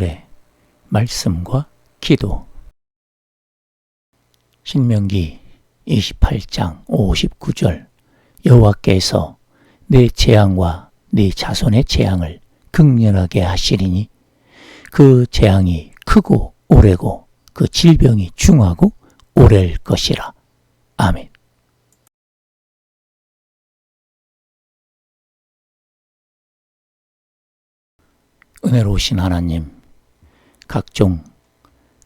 오늘의 말씀과 기도 신명기 28장 59절 여호와께서 내 재앙과 네 자손의 재앙을 극렬하게 하시리니 그 재앙이 크고 오래고 그 질병이 중하고 오래일 것이라. 아멘. 은혜로우신 하나님, 각종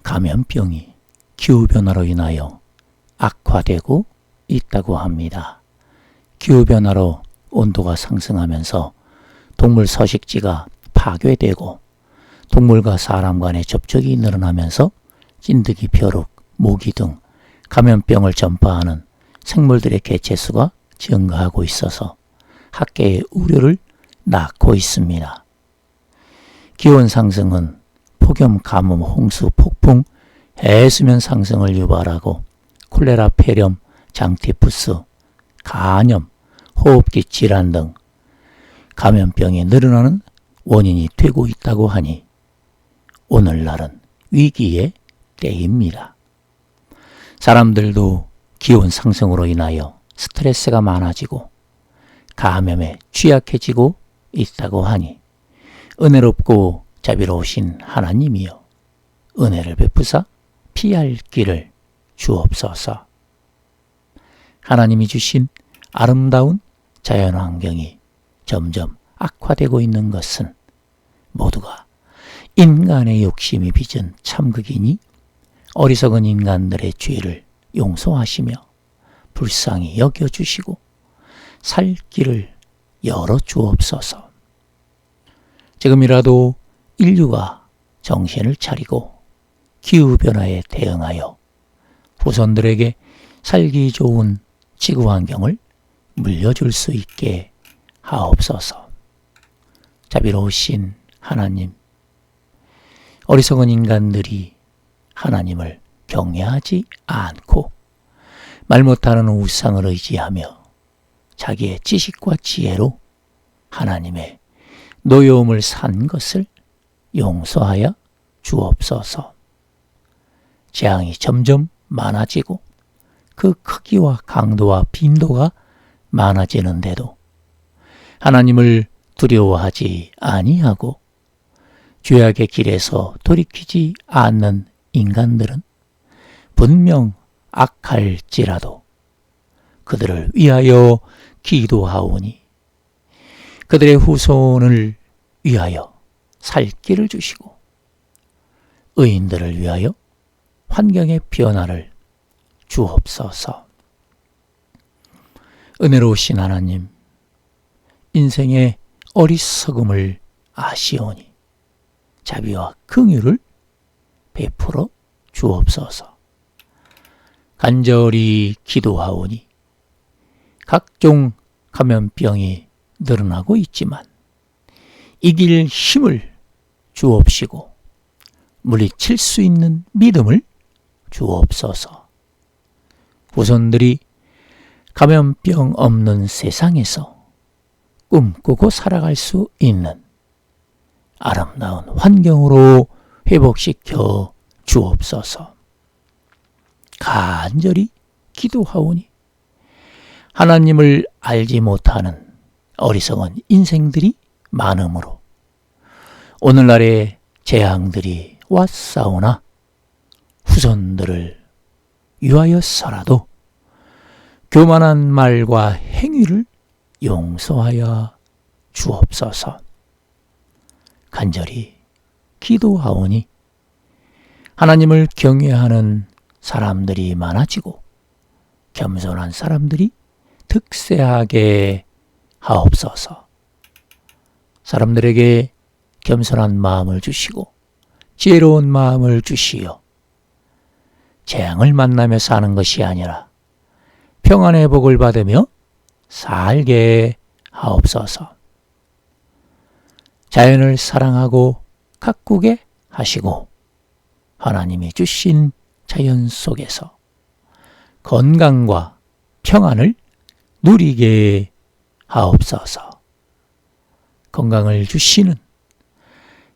감염병이 기후변화로 인하여 악화되고 있다고 합니다. 기후변화로 온도가 상승하면서 동물 서식지가 파괴되고 동물과 사람 간의 접촉이 늘어나면서 찐득이 벼룩, 모기 등 감염병을 전파하는 생물들의 개체수가 증가하고 있어서 학계의 우려를 낳고 있습니다. 기온 상승은 폭염, 가뭄, 홍수, 폭풍, 해수면 상승을 유발하고 콜레라, 폐렴, 장티푸스, 간염, 호흡기 질환 등 감염병이 늘어나는 원인이 되고 있다고 하니 오늘날은 위기의 때입니다. 사람들도 기온 상승으로 인하여 스트레스가 많아지고 감염에 취약해지고 있다고 하니 은혜롭고 자비로우신 하나님이여 은혜를 베푸사 피할 길을 주옵소서. 하나님이 주신 아름다운 자연 환경이 점점 악화되고 있는 것은 모두가 인간의 욕심이 빚은 참극이니 어리석은 인간들의 죄를 용서하시며 불쌍히 여겨주시고 살 길을 열어 주옵소서. 지금이라도 인류가 정신을 차리고 기후변화에 대응하여 후손들에게 살기 좋은 지구 환경을 물려줄 수 있게 하옵소서. 자비로우신 하나님, 어리석은 인간들이 하나님을 경외하지 않고 말 못하는 우상을 의지하며 자기의 지식과 지혜로 하나님의 노여움을 산 것을 용서하여 주옵소서. 재앙이 점점 많아지고 그 크기와 강도와 빈도가 많아지는데도 하나님을 두려워하지 아니하고 죄악의 길에서 돌이키지 않는 인간들은 분명 악할지라도 그들을 위하여 기도하오니 그들의 후손을 위하여 살 길을 주시고 의인들을 위하여 환경의 변화를 주옵소서. 은혜로우신 하나님, 인생의 어리석음을 아시오니 자비와 긍휼을 베풀어 주옵소서. 간절히 기도하오니 각종 감염병이 늘어나고 있지만 이길 힘을 주옵시고 물리칠 수 있는 믿음을 주옵소서. 후손들이 감염병 없는 세상에서 꿈꾸고 살아갈 수 있는 아름다운 환경으로 회복시켜 주옵소서. 간절히 기도하오니 하나님을 알지 못하는 어리석은 인생들이 많으므로 오늘날의 재앙들이 왔사오나 후손들을 위하여서라도 교만한 말과 행위를 용서하여 주옵소서. 간절히 기도하오니 하나님을 경외하는 사람들이 많아지고 겸손한 사람들이 득세하게 하옵소서. 사람들에게 겸손한 마음을 주시고 지혜로운 마음을 주시어 재앙을 만나며 사는 것이 아니라 평안의 복을 받으며 살게 하옵소서. 자연을 사랑하고 가꾸게 하시고 하나님이 주신 자연 속에서 건강과 평안을 누리게 하옵소서. 건강을 주시는